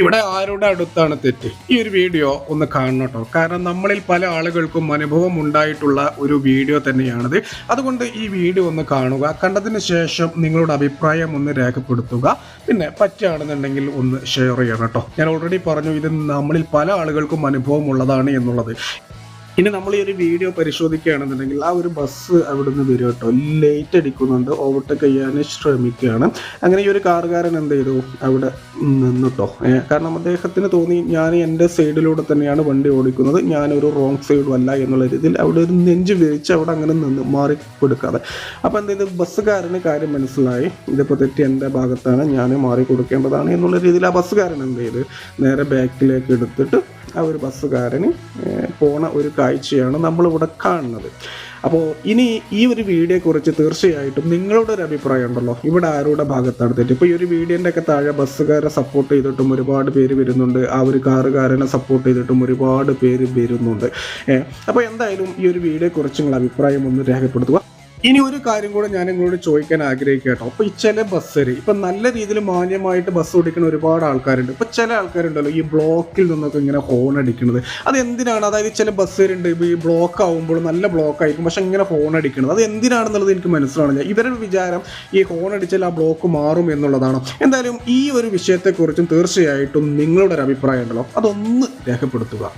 ഇവിടെ ആരുടെ അടുത്താണ് തെറ്റ്? ഈ ഒരു വീഡിയോ ഒന്ന് കാണണം കാരണം നമ്മളിൽ പല ആളുകൾക്കും അനുഭവം ഉണ്ടായിട്ടുള്ള ഒരു വീഡിയോ തന്നെയാണിത്. അതുകൊണ്ട് ഈ വീഡിയോ ഒന്ന് കാണുക. കണ്ടതിന് ശേഷം നിങ്ങളുടെ അഭിപ്രായം ഒന്ന് രേഖപ്പെടുത്തുക. പിന്നെ പറ്റുകയാണെന്നുണ്ടെങ്കിൽ ഒന്ന് ഷെയർ ചെയ്യണം കേട്ടോ. ഞാൻ ഓൾറെഡി പറഞ്ഞു ഇത് നമ്മളിൽ പല ആളുകൾക്കും അനുഭവമുള്ളതാണ് എന്നുള്ളത്. ഇനി നമ്മൾ ഈ ഒരു വീഡിയോ പരിശോധിക്കുകയാണെന്നുണ്ടെങ്കിൽ ആ ഒരു ബസ് അവിടുന്ന് വരും കേട്ടോ. ലേറ്റ് അടിക്കുന്നുണ്ട്. ഓവർടേക്ക് ചെയ്യാൻ ശ്രമിക്കുകയാണ്. അങ്ങനെ ഈ ഒരു കാറുകാരൻ എന്ത് ചെയ്തു? അവിടെ നിന്നിട്ടോ കാരണം അദ്ദേഹത്തിന് തോന്നി ഞാൻ എന്റെ സൈഡിലൂടെ തന്നെയാണ് വണ്ടി ഓടിക്കുന്നത്. ഞാനൊരു റോങ് സൈഡും അല്ല എന്നുള്ള രീതിയിൽ അവിടെ ഒരു നെഞ്ച് വിരിച്ച് അവിടെ അങ്ങനെ നിന്ന് മാറി കൊടുക്കാതെ അപ്പോൾ എന്ത് ചെയ്തു? ബസ്സുകാരന് കാര്യം മനസ്സിലായി. ഇതിപ്പോൾ തെറ്റി എന്റെ ഭാഗത്താണ്. ഞാൻ മാറി കൊടുക്കേണ്ടതാണ് എന്നുള്ള രീതിയിൽ ആ ബസ്സുകാരൻ എന്ത് ചെയ്ത്? നേരെ ബാക്കിലേക്ക് എടുത്തിട്ട് ആ ഒരു ബസ്സുകാരന് പോണ ഒരു കാഴ്ചയാണ് നമ്മളിവിടെ കാണുന്നത്. അപ്പോൾ ഇനി ഈ ഒരു വീഡിയോയെക്കുറിച്ച് തീർച്ചയായിട്ടും നിങ്ങളുടെ ഒരു അഭിപ്രായം ഉണ്ടല്ലോ. ഇവിടെ ആരുടെ ഭാഗത്താണ് തെറ്റ്? ഇപ്പോൾ ഈ ഒരു വീഡിയോന്റെ ഒക്കെ താഴെ ബസ്സുകാരെ സപ്പോർട്ട് ചെയ്തിട്ടും ഒരുപാട് പേര് വരുന്നുണ്ട്. ആ ഒരു കാറുകാരനെ സപ്പോർട്ട് ചെയ്തിട്ടും ഒരുപാട് പേര് വരുന്നുണ്ട്. അപ്പോൾ എന്തായാലും ഈ ഒരു വീഡിയോയെക്കുറിച്ച് നിങ്ങളുടെ അഭിപ്രായം ഒന്ന് രേഖപ്പെടുത്തുക. ഇനി ഒരു കാര്യം കൂടെ ഞാൻ നിങ്ങളോട് ചോദിക്കാൻ ആഗ്രഹിക്കുക കേട്ടോ അപ്പൊ ഈ ചില ബസ്സർ ഇപ്പൊ നല്ല രീതിയിൽ മാന്യമായിട്ട് ബസ് ഓടിക്കുന്ന ഒരുപാട് ആൾക്കാരുണ്ട്. ഇപ്പൊ ചില ആൾക്കാരുണ്ടല്ലോ ഈ ബ്ലോക്കിൽ നിന്നൊക്കെ ഇങ്ങനെ ഹോൺ അടിക്കുന്നത്. അത് എന്തിനാണ്? അതായത് ചില ബസ്സുകാരുണ്ട് ഇപ്പൊ ഈ ബ്ലോക്ക് ആവുമ്പോൾ നല്ല ബ്ലോക്ക് ആയിരിക്കും പക്ഷെ ഇങ്ങനെ ഹോൺ അടിക്കുന്നത്. അത് എന്തിനാണെന്നുള്ളത് എനിക്ക് മനസ്സിലാവുന്നില്ല ഇവരുടെ വിചാരം ഈ ഹോൺ അടിച്ചാൽ ആ ബ്ലോക്ക് മാറും എന്നുള്ളതാണ്. എന്തായാലും ഈ ഒരു വിഷയത്തെക്കുറിച്ചും തീർച്ചയായിട്ടും നിങ്ങളുടെ ഒരു അഭിപ്രായം ഉണ്ടല്ലോ. അതൊന്ന് രേഖപ്പെടുത്തുക.